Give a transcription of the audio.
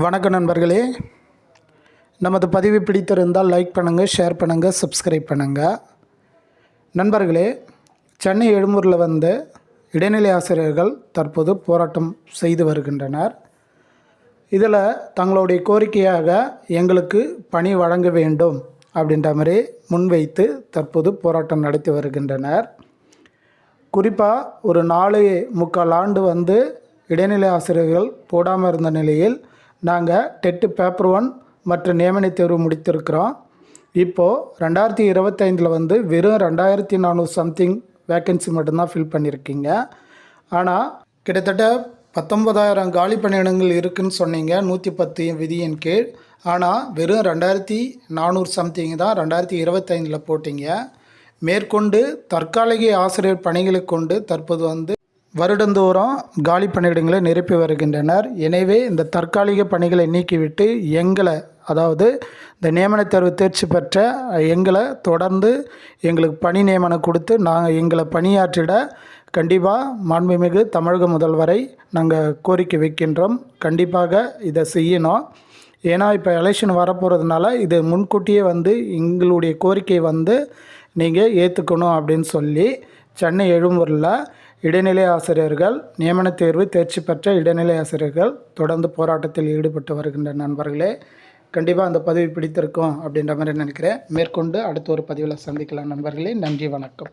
வணக்கம் நண்பர்களே. நமது பதிவு பிடித்திருந்தால் லைக் பண்ணுங்கள் ஷேர் பண்ணுங்கள் சப்ஸ்கிரைப் பண்ணுங்கள் நண்பர்களே சென்னை எழும்பூரில் வந்து இடைநிலை ஆசிரியர்கள் தற்போது போராட்டம் செய்து வருகின்றனர். இதில் தங்களுடைய கோரிக்கையாக எங்களுக்கு பணி வழங்க வேண்டும் அப்படின்ற மாதிரி முன்வைத்து தற்போது போராட்டம் நடத்தி வருகின்றனர். குறிப்பாக ஒரு நாலு முக்கால் ஆண்டு வந்து இடைநிலை ஆசிரியர்கள் போடாமல் இருந்த நிலையில் நாங்கள் டெட்டு பேப்பர் ஒன் மற்றும் நியமன தேர்வு முடித்திருக்கிறோம். இப்போது ரெண்டாயிரத்தி இருபத்தைந்தில் வந்து வெறும் ரெண்டாயிரத்தி நானூறு சம்திங் வேக்கன்சி மட்டும்தான் ஃபில் பண்ணியிருக்கீங்க ஆனால் கிட்டத்தட்ட பத்தொன்பதாயிரம் காலி பணியிடங்கள் இருக்குன்னு சொன்னீங்க நூற்றி பத்து விதியின் கீழ். ஆனால் வெறும் ரெண்டாயிரத்தி நானூறு சம்திங் தான் ரெண்டாயிரத்தி இருபத்தைந்தில் போட்டிங்க. மேற்கொண்டு தற்காலிக ஆசிரியர் பணிகளை கொண்டு தற்போது வந்து வருடந்தோறும் காலி பணியிடங்களை நிரப்பி வருகின்றனர். எனவே இந்த தற்காலிக பணிகளை நீக்கிவிட்டு எங்களை அதாவது இந்த நியமன தேர்வு தேர்ச்சி பெற்ற எங்களை தொடர்ந்து எங்களுக்கு பணி நியமனம் கொடுத்து நாங்கள் எங்களை பணியாற்றிட கண்டிப்பாக மாண்புமிகு தமிழக முதல்வரை நாங்கள் கோரிக்கை வைக்கின்றோம். கண்டிப்பாக இதை செய்யணும். ஏன்னா இப்போ எலெக்ஷன் வரப்போகிறதுனால இது முன்கூட்டியே வந்து எங்களுடைய கோரிக்கை வந்து நீங்கள் ஏற்றுக்கணும் அப்படின்னு சொல்லி சென்னை எழும்பூரில் இடைநிலை ஆசிரியர்கள் நியமனத் தேர்வு தேர்ச்சி பெற்ற இடைநிலை ஆசிரியர்கள் தொடர்ந்து போராட்டத்தில் ஈடுபட்டு வருகின்ற நண்பர்களே கண்டிப்பாக அந்த பதவி பிடித்திருக்கும் அப்படின்ற மாதிரி நினைக்கிறேன். மேற்கொண்டு அடுத்த ஒரு பதிவில் சந்திக்கலாம் நண்பர்களே. நன்றி வணக்கம்.